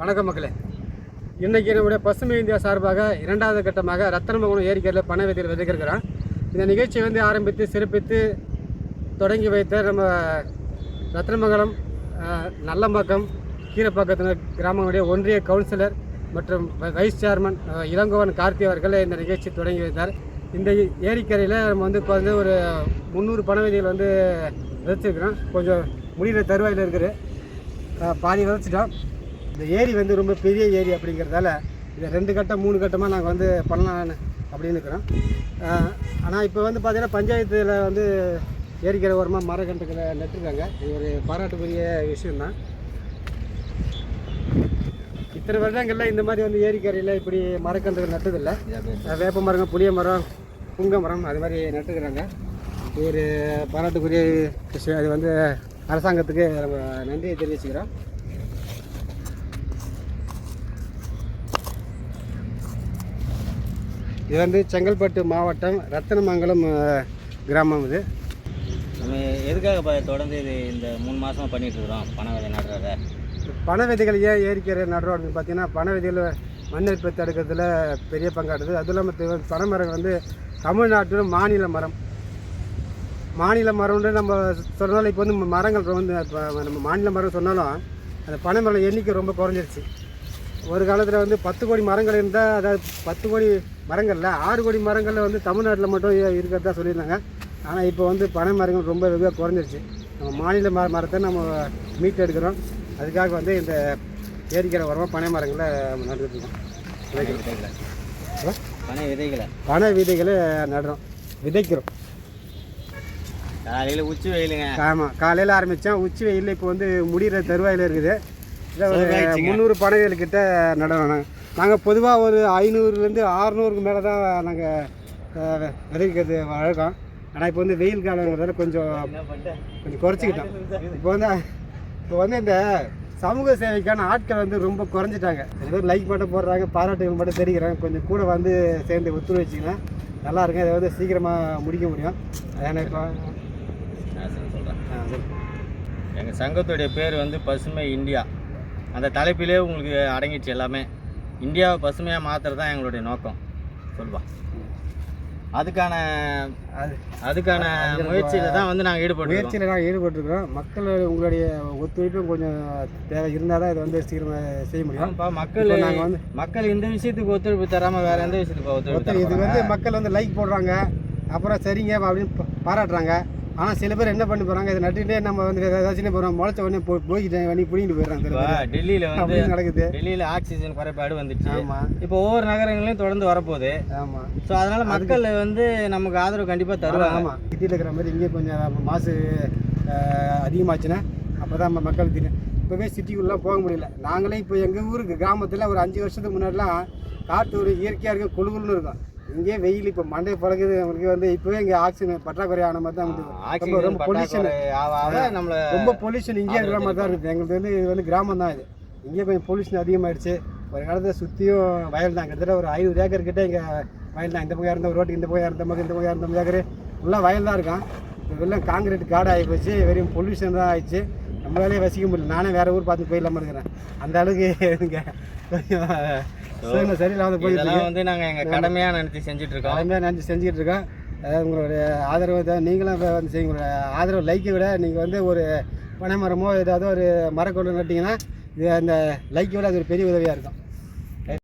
வணக்கம் மக்களே. இன்றைக்கி நம்முடைய பசுமை இந்தியா சார்பாக இரண்டாவது கட்டமாக ரத்தனமகுணம் ஏரிக்கரையில் பண விதையில் விதைக்கிறோம் இந்த நிகழ்ச்சியை வந்து ஆரம்பித்து சிறப்பித்து தொடங்கி வைத்த நம்ம ரத்தனமங்கலம் அஹ், நல்லம்பாக்கம் கீரப்பாக்கத்தினர் கிராமங்களுடைய ஒன்றிய கவுன்சிலர் மற்றும் வைஸ் சேர்மன் இளங்கோவன் கார்த்தி அவர்கள் இந்த நிகழ்ச்சி தொடங்கி வைத்தார். இந்த ஏரிக்கரையில் நம்ம வந்து இப்போ வந்து ஒரு முந்நூறு பண வந்து விதைச்சிருக்கிறோம். கொஞ்சம் முடிகிற தருவாயில் இருக்குது. பாதி விதைச்சிட்டோம். இந்த ஏரி வந்து ரொம்ப பெரிய ஏரி அப்படிங்கிறதால இதை ரெண்டு கட்டம் மூணு கட்டமாக நாங்கள் வந்து பண்ணலான்னு அப்படின்னு இருக்கிறோம். ஆனால் இப்போ வந்து பார்த்திங்கன்னா பஞ்சாயத்தில் வந்து ஏரிக்கரை ஓரமாக மரக்கன்றுகளை நட்டுருக்காங்க. இது ஒரு பாராட்டுக்குரிய விஷயந்தான் இத்தனை வருடங்களில் இந்த மாதிரி வந்து ஏரிக்கரையில் இப்படி மரக்கன்றுகள் நட்டதில்லை. வேப்ப மரம் புளிய மரம் புங்க மரம் அது மாதிரி நட்டுக்கிறாங்க இது ஒரு பாராட்டுக்குரிய விஷயம். அது வந்து அரசாங்கத்துக்கு நம்ம நன்றியை தெரிவிச்சுக்கிறோம். இது வந்து செங்கல்பட்டு மாவட்டம் ரத்தனமங்கலம் கிராமம் இது. நம்ம எதுக்காக தொடர்ந்து இது இந்த மூணு மாசமா பண்ணிட்டு இருக்கிறோம்? பண விதை நடுறத. பனை விதைகள் ஏன் ஏரிக்கரை நடுறோம் அப்படின்னு பார்த்தீங்கன்னா பனை விதைகள் மண்ணெடுப்பு தடுக்கிறதுல பெரிய பங்காடுது அதுவும் இல்லாமல் பனை மரம் வந்து தமிழ்நாட்டில் மாநில மரம். மாநில மரம்னு நம்ம சொன்னாலும் இப்போ வந்து மரங்கள் வந்து இப்போ நம்ம மாநில மரம் சொன்னாலும் அந்த பனை மரம் எண்ணிக்கை ரொம்ப குறைஞ்சிருச்சு. ஒரு காலத்தில் வந்து பத்து கோடி மரங்கள் இருந்தால் அதாவது பத்து கோடி மரங்களில் ஆறு கோடி மரங்களில் வந்து தமிழ்நாட்டில் மட்டும் இருக்கிறதா சொல்லியிருந்தாங்க. ஆனால் இப்போ வந்து பனை மரங்கள் ரொம்ப வெகுவாக குறைஞ்சிருச்சு. நம்ம மாநில மர மரத்தை நம்ம மீட்டு எடுக்கிறோம் அதுக்காக வந்து இந்த ஏரிக்கரை உரமாக பனை மரங்களை பனை விதைகளை? பனை விதைகளை. பனை விதைகளை நடுறோம். விதைக்கிறோம். காலையில் உச்சி வெயிலுங்க. ஆமாம் காலையில் ஆரம்பித்தோம் உச்சி வெயில் இப்போ வந்து முடிகிற தருவாயில் இருக்குது. இதை ஒரு. முந்நூறு பனைகள் கிட்ட நடணும் நாங்கள் பொதுவாக ஒரு ஐநூறுலேருந்து ஆறுநூறுக்கு மேலே தான் நாங்கள் விதைக்கிறது வழக்கம். ஆனால் இப்போ வந்து வெயில் காலங்கிறதால கொஞ்சம் கொஞ்சம் குறைச்சிக்கிட்டோம். இப்போ வந்து இப்போ வந்து இந்த சமூக சேவைக்கான ஆட்கள் வந்து ரொம்ப குறைஞ்சிட்டாங்க. பேர் லைக் மட்டும் போடுறாங்க பாராட்டுகள் மட்டும் தெரிவிக்கிறாங்க. கொஞ்சம் கூட வந்து சேர்ந்து ஒத்துழைச்சிங்கன்னா நல்லா இருக்கும் இதை வந்து சீக்கிரமாக முடிக்க முடியும். ஏன்னா இப்போ. எங்கள் சங்கத்துடைய பேர் வந்து பசுமை இந்தியா. அந்த தலைப்பிலே உங்களுக்கு அடங்கிடுச்சு எல்லாமே. இந்தியாவை பசுமையாக மாற்றுறது தான் எங்களுடைய நோக்கம். சொல்வா. அதுக்கான அது அதுக்கான முயற்சியில் தான் வந்து நாங்கள் ஈடுபட்டுருக்கோம். முயற்சியில் நாங்கள் ஈடுபட்டிருக்கிறோம். மக்கள் உங்களுடைய ஒத்துழைப்பும் கொஞ்சம் தேவை இருந்தால் தான் இதை வந்து சீக்கிரமாக செய்ய முடியும். ஆமாப்பா மக்கள் இப்போ நாங்கள் வந்து மக்கள் இந்த விஷயத்துக்கு ஒத்துழைப்பு தராமல் வேற எந்த விஷயத்துக்கு ஒத்துழைப்பு இது வந்து மக்கள் வந்து லைக் போடுறாங்க அப்புறம் சரிங்க அப்படின்னு பாராட்டுறாங்க. ஆனால் சில பேர் என்ன பண்ணி போகிறாங்க இதை நட்டுட்டே நம்ம வந்து ஏதாச்சும் போகிறோம் முளைச்ச உடனே போய் போய்கிட்டே பண்ணி பிடிங்கிட்டு போயிடுறாங்க. டெல்லியில் வந்து நடக்குது. டெல்லியில் ஆக்சிஜன் குறைபாடு வந்துச்சு. ஆமாம் இப்போ ஒவ்வொரு நகரங்களையும் தொடர்ந்து வரப்போகுது. ஆமாம் ஸோ அதனால மக்கள் வந்து நமக்கு ஆதரவு கண்டிப்பாக தருவாங்க. ஆமாம் சிட்டியில் இருக்கிற மாதிரி இங்கே கொஞ்சம் மாசு அதிகமாச்சுன்னா அப்போ தான் நம்ம மக்கள் தெரியும் இப்போவே சிட்டிக்குள்ளே போக முடியல. நாங்களே இப்போ எங்கள் ஊருக்கு கிராமத்தில் ஒரு அஞ்சு வருஷத்துக்கு முன்னாடிலாம் காற்று ஒரு இயற்கையாக இருக்கும் குழுகுலுன்னு இருக்கும். இங்கே வெயில் இப்போ மண்டை பழகுது நம்மளுக்கு வந்து இப்போவே இங்கே ஆக்சிஜன் பற்றாக்குறை ஆன மாதிரி தான் வந்து ரொம்ப பொல்யூஷன் நம்மள ரொம்ப பொல்யூஷன் இங்கே இருக்கிற மாதிரி தான் இருக்குது. எங்களுக்கு வந்து இது வந்து கிராமம் தான் இது. இங்கே கொஞ்சம் பொல்யூஷன் அதிகமாகிடுச்சு ஒரு காலத்தில் சுற்றியும் வயல் தான். கிட்டத்தட்ட ஒரு ஐநூறு ஏக்கர் கிட்ட இங்கே வயல் தான். இந்த பக்கம் இருந்த ரோட்டுக்கு இந்த பக்கம் இருந்த பக்கம் இந்த பக்கம் இருந்த ஏக்கர். ஃபுல்லாக வயல் தான் இருக்கான் இப்போ வெள்ளம் காங்கிரீட் காடு ஆகி போச்சு. வெறும் பொல்யூஷன் தான் ஆயிடுச்சு. நம்மளாலே வசிக்க முடியல. நானே வேறு ஊர் பார்த்து போயிடலாம இருக்கிறேன். அந்த அளவுக்கு இங்கே கொஞ்சம் சூழ்நிலை சரியில்லாத போயிட்டு வந்து நாங்கள் எங்கள் கடமையாக நினைச்சு செஞ்சுட்டு இருக்கோம் கடமையாக நினச்சி செஞ்சுக்கிட்டு இருக்கோம் அதாவது உங்களுடைய ஆதரவு தான் நீங்களும் இப்ப வந்து உங்களுடைய ஆதரவு லைக்கை விட நீங்கள் வந்து ஒரு பனை மரமோ ஏதாவது ஒரு மரக்கொண்டு நட்டிங்கன்னா இது அந்த லைக்கை விட அது ஒரு பெரிய உதவியாக இருக்கும்.